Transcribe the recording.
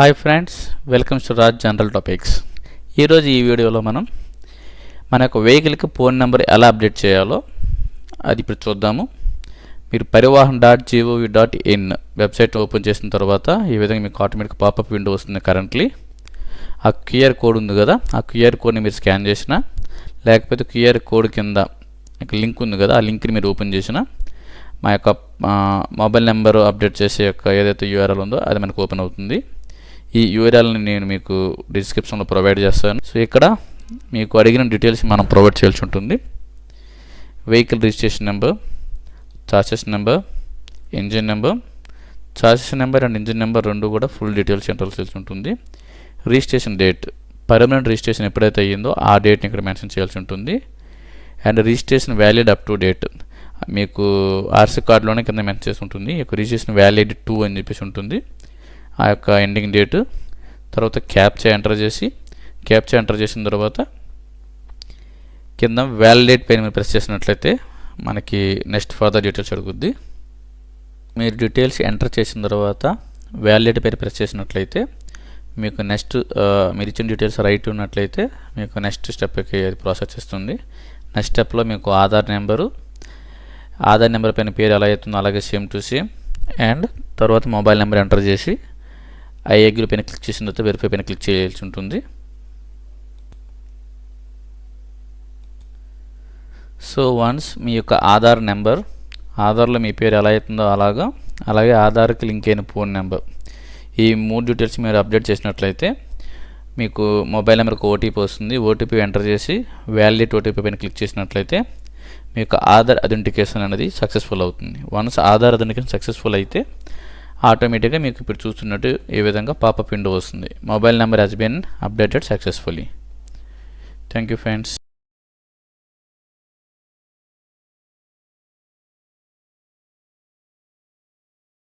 Hi friends welcome to Raj general topics ఈరోజు ఈ వీడియోలో మనం మన యొక్క వెహికల్కి ఫోన్ నెంబర్ ఎలా అప్డేట్ చేయాలో అది ఇప్పుడు చూద్దాము. మీరు Parivahan dot G O V dot in website open చేసిన తర్వాత ఈ విధంగా మీకు ఆటోమేటిక్ పాపప్ విండో వస్తుంది కరెంట్లీ. ఆ క్యూఆర్ కోడ్ ఉంది కదా ఆ క్యూఆర్ కోడ్ని మీరు స్కాన్ చేసిన లేకపోతే క్యూఆర్ కోడ్ కింద లింక్ ఉంది కదా ఆ లింక్ని మీరు ఓపెన్ చేసిన మా యొక్క మొబైల్ నెంబర్ అప్డేట్ చేసే యొక్క ఏదైతే యూఆర్ఎల్ ఉందో అది మనకు ఓపెన్ అవుతుంది. ఈ యూఆర్ఎల్ని నేను మీకు డిస్క్రిప్షన్లో ప్రొవైడ్ చేస్తాను. సో ఇక్కడ మీకు అడిగిన డీటెయిల్స్ మనం ప్రొవైడ్ చేయాల్సి ఉంటుంది. Vehicle registration number charges number engine number charges number and engine number రెండు కూడా ఫుల్ డీటెయిల్స్ ఎంటర్ చేయాల్సి ఉంటుంది. రిజిస్ట్రేషన్ డేట్ పర్మనెంట్ రిజిస్ట్రేషన్ ఎప్పుడైతే అయ్యిందో ఆ డేట్ని ఇక్కడ మెన్షన్ చేయాల్సి ఉంటుంది. And registration valid up to date మీకు ఆర్సీ కార్డులోనే కింద మెన్షన్ చేసి ఉంటుంది. రిజిస్ట్రేషన్ వ్యాలిడ్ టూ అని చెప్పేసి ఉంటుంది. ఆ యొక్క ఎండింగ్ డేటు తర్వాత క్యాప్చా ఎంటర్ చేసి క్యాప్చా ఎంటర్ చేసిన తర్వాత కింద వ్యాలిడేట్ పైన మీరు ప్రెస్ చేసినట్లయితే మనకి నెక్స్ట్ ఫర్దర్ డీటెయిల్స్ అడుగుద్ది. మీరు డీటెయిల్స్ ఎంటర్ చేసిన తర్వాత వ్యాలిడేట్ పైన ప్రెస్ చేసినట్లయితే మీకు నెక్స్ట్ మీరు ఇచ్చిన డీటెయిల్స్ రైట్ ఉన్నట్లయితే మీకు నెక్స్ట్ స్టెప్కి అది ప్రాసెస్ చేస్తుంది. నెక్స్ట్ స్టెప్లో మీకు ఆధార్ నెంబరు ఆధార్ నెంబర్ పైన పేరు ఎలా అవుతుందో అలాగే సేమ్ టు సేమ్ అండ్ తర్వాత మొబైల్ నెంబర్ ఎంటర్ చేసి ఐ అగ్రి పైన క్లిక్ చేసిన తర్వాత వెరిఫై పైన క్లిక్ చేయాల్సి ఉంటుంది. సో వన్స్ మీ యొక్క ఆధార్ నెంబర్ ఆధార్లో మీ పేరు ఎలా అవుతుందో అలాగా అలాగే ఆధార్కి లింక్ అయిన ఫోన్ నెంబర్. ఈ మూడు డీటెయిల్స్ మీరు అప్డేట్ చేసినట్లయితే మీకు మొబైల్ నెంబర్కి ఓటీపీ వస్తుంది. ఓటీపీ ఎంటర్ చేసి వ్యాలిడేట్ ఓటీపీ పైన క్లిక్ చేసినట్లయితే మీ యొక్క ఆధార్ అథెంటికేషన్ అనేది సక్సెస్ఫుల్ అవుతుంది. వన్స్ ఆధార్ అథెంటికేషన్ సక్సెస్ఫుల్ అయితే ఆటోమేటిక్గా మీకు ఇప్పుడు చూస్తున్నట్టు ఈ విధంగా పాపప్ విండో వస్తుంది. Mobile number has been updated successfully thank you friends